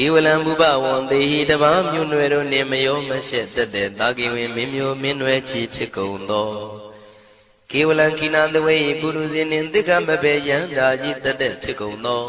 ကေဝလံဘုဘဝံတေဟိတဘာမြွနွယ်တို့နှင့်မယောမရှက်သက်သက်တာကိဝင်မင်းမျိုးမင်းနွယ်ချီဖြစ်ကုန်သောကေဝလံကိနာသဝေပုရုဇင်းနှင့်တိက္ခမဘေယံဓာကြီးသက်သက်ဖြစ်ကုန်သော